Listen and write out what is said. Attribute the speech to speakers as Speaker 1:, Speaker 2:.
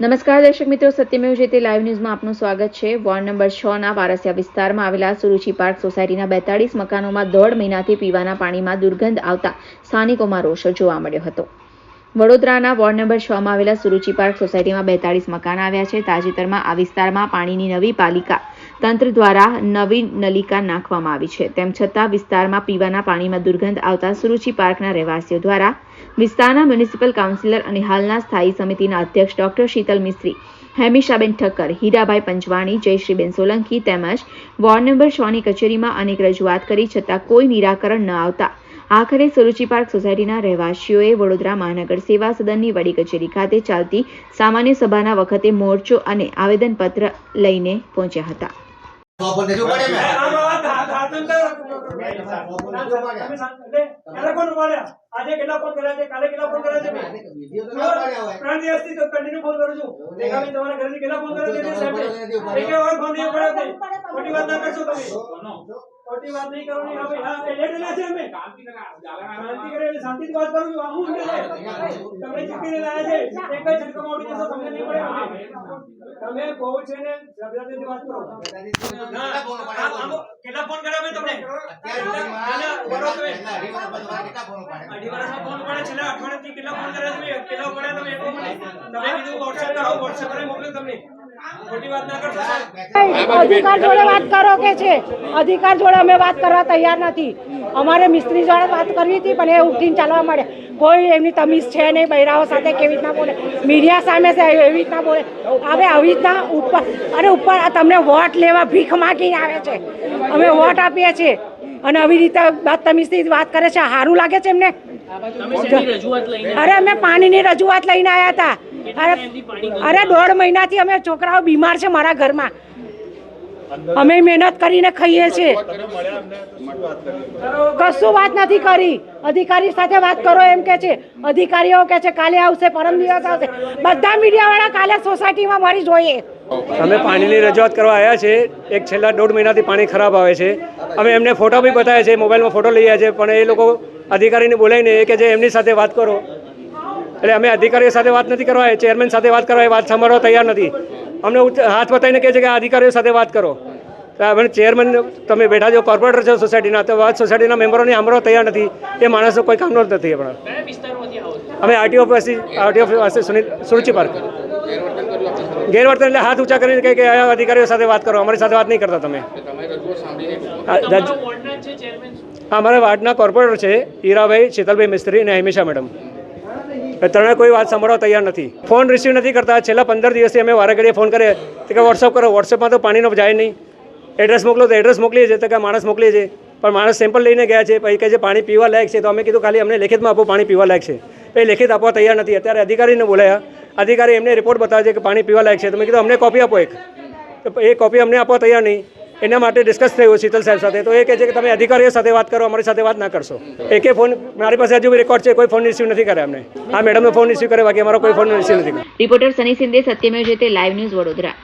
Speaker 1: નમસ્કાર દર્શક મિત્રો, સત્યમેવ જયતે લાઈવ ન્યૂઝમાં આપનું સ્વાગત છે. વોર્ડ નંબર છ ના વારસિયા વિસ્તારમાં આવેલા સુરુચિ પાર્ક સોસાયટીના બેતાળીસ મકાનોમાં દોઢ મહિનાથી પીવાના પાણીમાં દુર્ગંધ આવતા સ્થાનિકોમાં રોષ જોવા મળ્યો હતો. વડોદરાના વોર્ડ નંબર છ માં આવેલા સુરુચિ પાર્ક સોસાયટીમાં બેતાળીસ મકાન આવ્યા છે. તાજેતરમાં આ વિસ્તારમાં પાણીની નવી પાલિકા તંત્ર દ્વારા નવી નલિકા નાખવામાં આવી છે. તેમ છતાં વિસ્તારમાં પીવાના પાણીમાં દુર્ગંધ આવતા સુરુચિ પાર્કના રહેવાસીઓ દ્વારા વિસ્તારના મ્યુનિસિપલ કાઉન્સિલર અને હાલના સ્થાયી સમિતિના અધ્યક્ષ ડોક્ટર શીતલ મિસ્ત્રી હેમિશાબેન ઠક્કર હીરાભાઈ પંચવાણી જયશ્રીબેન સોલંકી તેમજ વોર્ડ નંબર છ ની કચેરીમાં અનેક રજૂઆત કરી છતાં કોઈ નિરાકરણ ન આવતા આખરે સુરુચિ પાર્ક સોસાયટીના રહેવાસીઓએ વડોદરા મહાનગર સેવા સદનની વડી કચેરી ખાતે ચાલતી સામાન્ય સભાના વખતે મોરચો અને આવેદનપત્ર લઈને પહોંચ્યા હતા.
Speaker 2: વાત કરશો તમે શાંતિ કરે વાત કરું છું હું તમે ચૂકીને લાયા છે. એક જ ઝટકામાં ઉડી જશો, તમને નહીં પડે. તમે બહુ છે ને જબરદસ્તીથી વાત કરો.
Speaker 3: કેટલા ફોન
Speaker 2: કર્યા મેં તમને?
Speaker 3: અત્યાર
Speaker 2: બરો તમે
Speaker 3: અઢી
Speaker 2: વર્ષમાં ફોન પડે છેલ્લા અઠવાડિયાથી કેટલા ફોન કર્યા તમે? કેટલા પડ્યા તમે? એ મને તમે કીધું વોટ્સએપ કરો વોટ્સએપ પર મોકલ્યું તમને. ખોટી વાત ના કરશો સાહેબ.
Speaker 4: અધિકાર જોડે વાત કરો કે છે? અધિકાર જોડે અમે વાત કરવા તૈયાર નથી. અમારે મિસ્ત્રી જોડે વાત કરવી હતી પણ એ ઉઠીને ચાલવા મળે કોઈ એમની તમીઝ છે નહીં, બૈરાઓ સાથે કેવી રીતના બોલે? મીડિયા સામે છે, એવી રીતના બોલે. હવે આવી રીતના ઉપર અરે ઉપર તમને વોટ લેવા ભીખ માગીને આવે છે. અમે વોટ આપીએ છીએ. અને આવી રીતે બદતમીઝથી વાત કરે છે. સારું લાગે છે એમને? અરે અમે પાણીની રજૂઆત લઈને આવ્યા હતા. અરે અરે દોઢ મહિનાથી અમે છોકરાઓ બીમાર છે મારા ઘરમાં. અમે મહેનત કરીને ખાઈએ છીએ. કશું વાત નથી કરી. અધિકારી સાથે વાત કરો એમ કે છે. અધિકારીઓ કે છે, કાલે આવશે, પરમ દિવસ આવશે. બધા મીડિયાવાળા કાલે સોસાયટીમાં મારી જોઈએ.
Speaker 5: અમે પાણીની રજૂઆત કરવા આવ્યા છે. એક છેલ્લા દોઢ મહિનાથી પાણી ખરાબ આવે છે. અમે એમને ફોટો બી બતાવ્યા છે, મોબાઈલમાં ફોટો લઈ આવ્યા છે, પણ એ લોકો અધિકારીને બોલાવીને એ કે છે, એમની સાથે વાત કરો. એટલે અમે અધિકારીઓ સાથે વાત નથી કરવા ચેરમેન સાથે વાત કરવા એ વાત સાંભળવા તૈયાર નથી. અમને હાથ બતાવીને કહે છે કે આ અધિકારીઓ સાથે વાત કરો. તો અમે ચેરમેન તમે બેઠા છો કોર્પોરેટર છો સોસાયટીના તો વાત સોસાયટીના મેમ્બરોને સાંભળવા તૈયાર નથી. એ માણસો કોઈ કામનો જ નથી આપણા અમે આરટીઓ પાસે આરટીઓ પાસે સુનિલ સુરુચિ પાર્ક ગેરવર્તન એટલે હાથ ઊંચા કરીને કહે કે આ અધિકારીઓ સાથે વાત કરો અમારી સાથે વાત નહીં કરતા તમે. હા, અમારા વાર્ડના કોર્પોરેટર છે હીરાભાઈ શીતલભાઈ મિસ્ત્રી અને હિમેશા મેડમ ત્રણે કોઈ વાત સાંભળવા તૈયાર નથી. ફોન રિસીવ નથી કરતા. છેલ્લા પંદર દિવસથી અમે વારે ફોન કરીએ. તો કે વોટ્સઅપ કરો. વોટ્સઅપમાં તો પાણીનો જાય નહીં. એડ્રેસ મોકલો તો એડ્રેસ મોકલીએ છીએ. તો કે માણસ મોકલીએ છીએ. પણ માણસ સેમ્પલ લઈને ગયા છે. પછી કહે છે, પાણી પીવા લાયક છે. તો અમે કીધું, ખાલી અમને લેખિતમાં આપો, પાણી પીવા લાયક છે. એ લેખિત આપવા તૈયાર નથી. અત્યારે અધિકારીને બોલાયા. અધિકારી એમને રિપોર્ટ બતાવે છે કે પાણી પીવા લાયક છે. તો મેં કીધું, અમને કોપી આપો એક. તો એ કોપી અમને આપવા તૈયાર નહીં. એના માટે ડિસ્કસ થયું શીતલ સાહેબ સાથે. તો એ કહે છે કે તમે અધિકારીઓ સાથે વાત કરો, અમારી સાથે વાત ના કરશો. એકે ફોન મારી પાસે હજુ રેકોર્ડ છે, કોઈ ફોન રિસીવ નથી કર્યા અમને આ મેડમનો ફોન રિસીવ કરે બાકી અમારો કોઈ ફોન રિસીવ નથી કર્યો.
Speaker 1: Reporter Sunny Shinde Satyamev Jayate live news Vadodara.